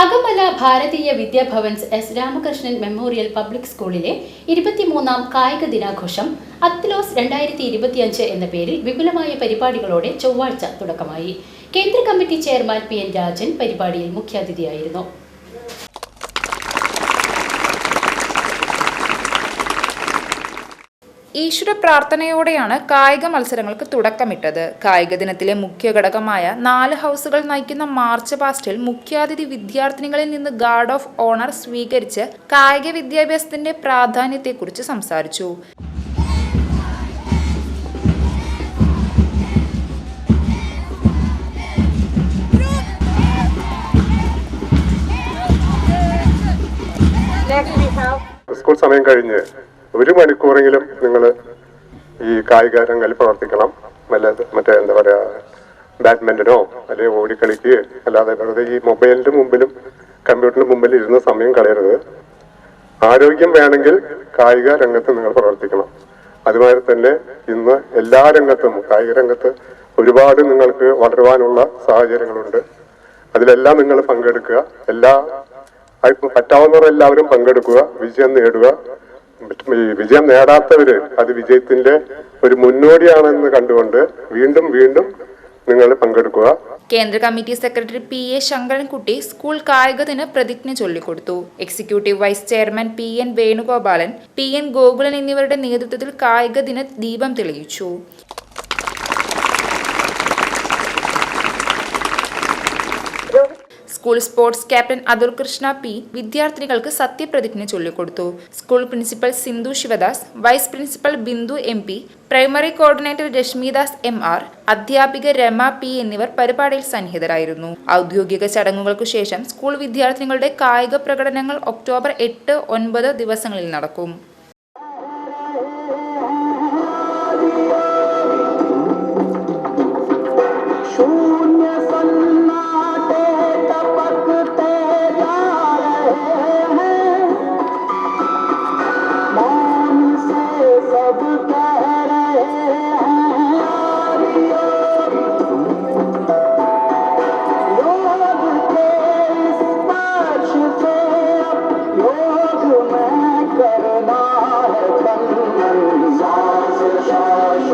Akamala Bharatiya Vidya Bhavans S Ramakrishnan memorial public സ്കൂളിലെ ഇരുപത്തിമൂന്നാം കായിക ദിനാഘോഷം അത്ലോസ് രണ്ടായിരത്തി ഇരുപത്തിയഞ്ച് എന്ന പേരിൽ വിപുലമായ പരിപാടികളോടെ ചൊവ്വാഴ്ച തുടക്കമായി. കേന്ദ്ര committee chairman P N Rajan പരിപാടിയിൽ മുഖ്യാതിഥിയായിരുന്നു. ഈശ്വര പ്രാർത്ഥനയോടെയാണ് കായിക മത്സരങ്ങൾക്ക് തുടക്കമിട്ടത്. കായിക ദിനത്തിലെ മുഖ്യ ഘടകമായ നാല് ഹൗസുകൾ നയിക്കുന്ന മാർച്ച് പാസ്റ്റിൽ മുഖ്യാതിഥി വിദ്യാർത്ഥിനികളിൽ നിന്ന് ഗാർഡ് ഓഫ് ഓണർ സ്വീകരിച്ച് കായിക വിദ്യാഭ്യാസത്തിന്റെ പ്രാധാന്യത്തെക്കുറിച്ച് സംസാരിച്ചു. സ്കൂൾ സമയം കഴിഞ്ഞ് ഒരു മണിക്കൂറെങ്കിലും നിങ്ങൾ ഈ കായിക രംഗത്തിൽ പ്രവർത്തിക്കണം. നല്ല മറ്റേ എന്താ പറയാ ബാഡ്മിന്റനോ അല്ലെങ്കിൽ ഓടിക്കളിക്കുകയോ അല്ലാതെ വെറുതെ ഈ മൊബൈലിന്റെ മുമ്പിലും കമ്പ്യൂട്ടറിന്റെ മുമ്പിൽ ഇരുന്ന സമയം കളയരുത്. ആരോഗ്യം വേണമെങ്കിൽ കായിക രംഗത്ത് നിങ്ങൾ പ്രവർത്തിക്കണം. അതുമാതിരി തന്നെ ഇന്ന് എല്ലാ രംഗത്തും കായിക രംഗത്ത് ഒരുപാട് നിങ്ങൾക്ക് വളരുവാനുള്ള സാഹചര്യങ്ങളുണ്ട്. അതിലെല്ലാം നിങ്ങൾ പങ്കെടുക്കുക. എല്ലാ പറ്റാവുന്നവരെല്ലാവരും പങ്കെടുക്കുക. വിജയം നേടുക. വിജയം നേടാത്തവര് അത് വിജയത്തിന്റെ ഒരു മുന്നോടിയാണെന്ന് കണ്ടുകൊണ്ട് വീണ്ടും വീണ്ടും നിങ്ങൾ പങ്കെടുക്കുക. കേന്ദ്ര committee secretary P A Sankarankutty school കായികത്തിന് പ്രതിജ്ഞ ചൊല്ലിക്കൊടുത്തു. Executive vice chairman P N Venugopalan P N Gokulan എന്നിവരുടെ നേതൃത്വത്തിൽ കായിക ദിന ദീപം തെളിയിച്ചു. School sports captain Athul Krishna P വിദ്യാർത്ഥികൾക്ക് സത്യപ്രതിജ്ഞ ചൊല്ലിക്കൊടുത്തു. School principal Sindhu Sivadas vice principal Bindu M P primary coordinator Rashmidas M R അധ്യാപിക രമ പി എന്നിവർ പരിപാടിയിൽ സന്നിഹിതരായിരുന്നു. ഔദ്യോഗിക ചടങ്ങുകൾക്കു ശേഷം സ്കൂൾ വിദ്യാർത്ഥികളുടെ കായിക പ്രകടനങ്ങൾ ഒക്ടോബർ എട്ട് ഒൻപത് ദിവസങ്ങളിൽ നടക്കും.